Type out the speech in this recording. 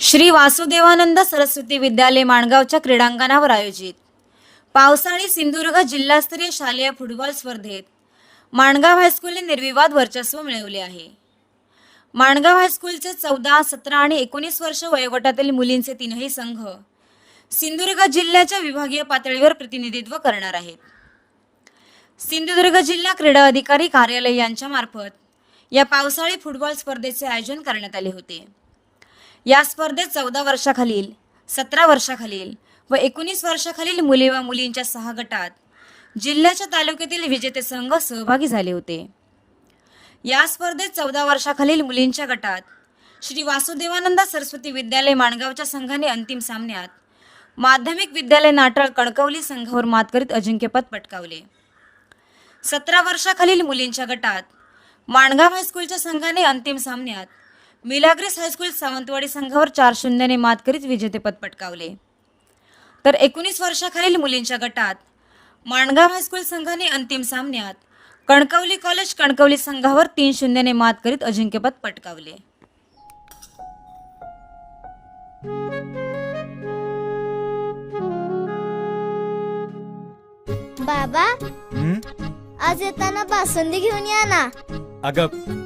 श्री वासुदेवानंद सरस्वती विद्यालय माणगावच्या क्रीडांगणावर आयोजित. पावसाळी सिंधुदुर्ग जिल्हास्तरीय शालेय फुटबॉल स्पर्धेत माणगाव हायस्कूलने निर्विवाद वर्चस्व मिळवले आहे. माणगाव हायस्कूलचे चौदा सतरा आणि एकोणीस वर्ष वयोगटातील मुलींचे तीनही संघ सिंधुदुर्ग जिल्ह्याच्या विभागीय पातळीवर प्रतिनिधित्व करणार आहेत. सिंधुदुर्ग जिल्हा क्रीडा अधिकारी कार्यालय यांच्या मार्फत या पावसाळी फुटबॉल स्पर्धेचे आयोजन करण्यात आले होते. या स्पर्धेत चौदा वर्षाखालील सतरा वर्षाखालील व एकोणीस वर्षाखालील मुले व मुलींच्या सहा गटात जिल्ह्याच्या तालुक्यातील विजेते संघ सहभागी झाले होते. या स्पर्धेत चौदा वर्षाखालील मुलींच्या गटात श्री वासुदेवानंद सरस्वती विद्यालय माणगावच्या संघाने अंतिम सामन्यात माध्यमिक विद्यालय नाटळ कणकवली संघावर मात करीत अजिंक्यपद पटकावले. सतरा वर्षाखालील मुलींच्या गटात माणगाव हायस्कूलच्या संघाने अंतिम सामन्यात मिलाग्रेस हायस्कूल सावंतवाडी संघावर चार शून्याने मात करीत विजेतेपद पटकावले. तर एकोणीस वर्षाखालील मुलींच्या गटात माणगाव हायस्कूल संघाने अंतिम सामन्यात कणकवली कॉलेज कणकवली संघावर तीन शून्याने मात करीत अजिंक्यपद पटकावले. बाबा हं? आज येताना बासुंदी घेऊन या ना. अगं